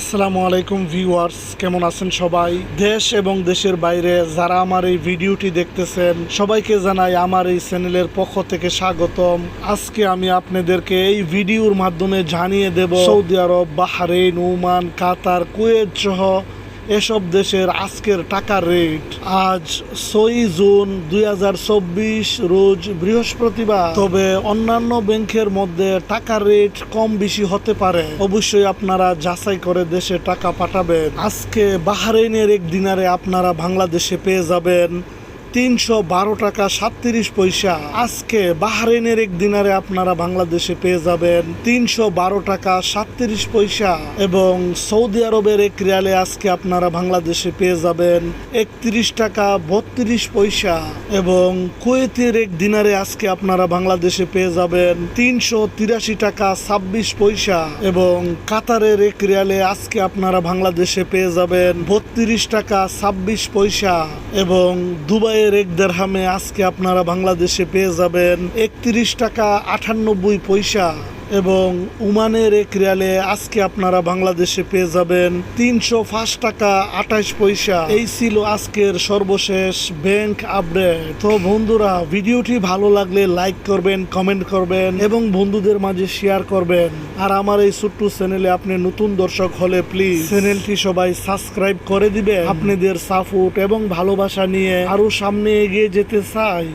আসসালামু আলাইকুম ভিউয়ার্স, কেমন আছেন সবাই? দেশ এবং দেশের বাইরে যারা আমার এই ভিডিওটি দেখতেছেন, সবাইকে জানাই আমার এই চ্যানেলের পক্ষ থেকে স্বাগতম। আজকে আমি আপনাদেরকে এই ভিডিওর মাধ্যমে জানিয়ে দেব সৌদি আরব বাহারে ওমান, কাতার, কুয়েত সহ এসব দেশের আজকের টাকার রেট আজ ছয় জুন দুই হাজার চব্বিশ, রোজ বৃহস্পতিবার। তবে অন্যান্য ব্যাংকের মধ্যে টাকার রেট কম বেশি হতে পারে। অবশ্যই আপনারা যাচাই করে দেশে টাকা পাঠাবেন। আজকে বাহারেনের এক দিনারে আপনারা বাংলাদেশে পেয়ে যাবেন তিনশো বারো টাকা সাতত্রিশ পয়সা। আজকে বাহরেইনের এক দিনারে আপনারা বাংলাদেশে পেয়ে যাবেন তিনশো বারো টাকা সাতত্রিশ পয়সা এবং সৌদি আরবের এক রিয়ালে আজকে আপনারা বাংলাদেশে পেয়ে যাবেন একত্রিশ টাকা বত্রিশ পয়সা এবং কুয়েতের এক দিনারে আজকে আপনারা বাংলাদেশে পেয়ে যাবেন তিনশো তিরাশি টাকা ছাব্বিশ পয়সা এবং কাতারের এক রিয়ালে আজকে আপনারা বাংলাদেশে পেয়ে যাবেন বত্রিশ টাকা ছাব্বিশ পয়সা এবং দুবাইয়ের এক দেড়হামে আজকে আপনারা বাংলাদেশে পেয়ে যাবেন একত্রিশ টাকা আটানব্বই পয়সা। এবং উমানের এক রিয়ালে আজকে আপনারা বাংলাদেশে পেয়ে যাবেন তিনশো পাঁচ টাকা আঠাশ পয়সা। এই ছিল আজকের সর্বশেষ ব্যাংক আপডেট। তো বন্ধুরা, ভিডিওটি ভালো লাগলে লাইক করবেন, কমেন্ট করবেন এবং বন্ধুদের মাঝে শেয়ার করবেন। আর আমার এই ছোট্ট চ্যানেলে আপনি নতুন দর্শক হলে প্লিজ চ্যানেলটি সবাই সাবস্ক্রাইব করে দিবেন। আপনাদের সাপোর্ট এবং ভালোবাসা নিয়ে আরও সামনে এগিয়ে যেতে চাই।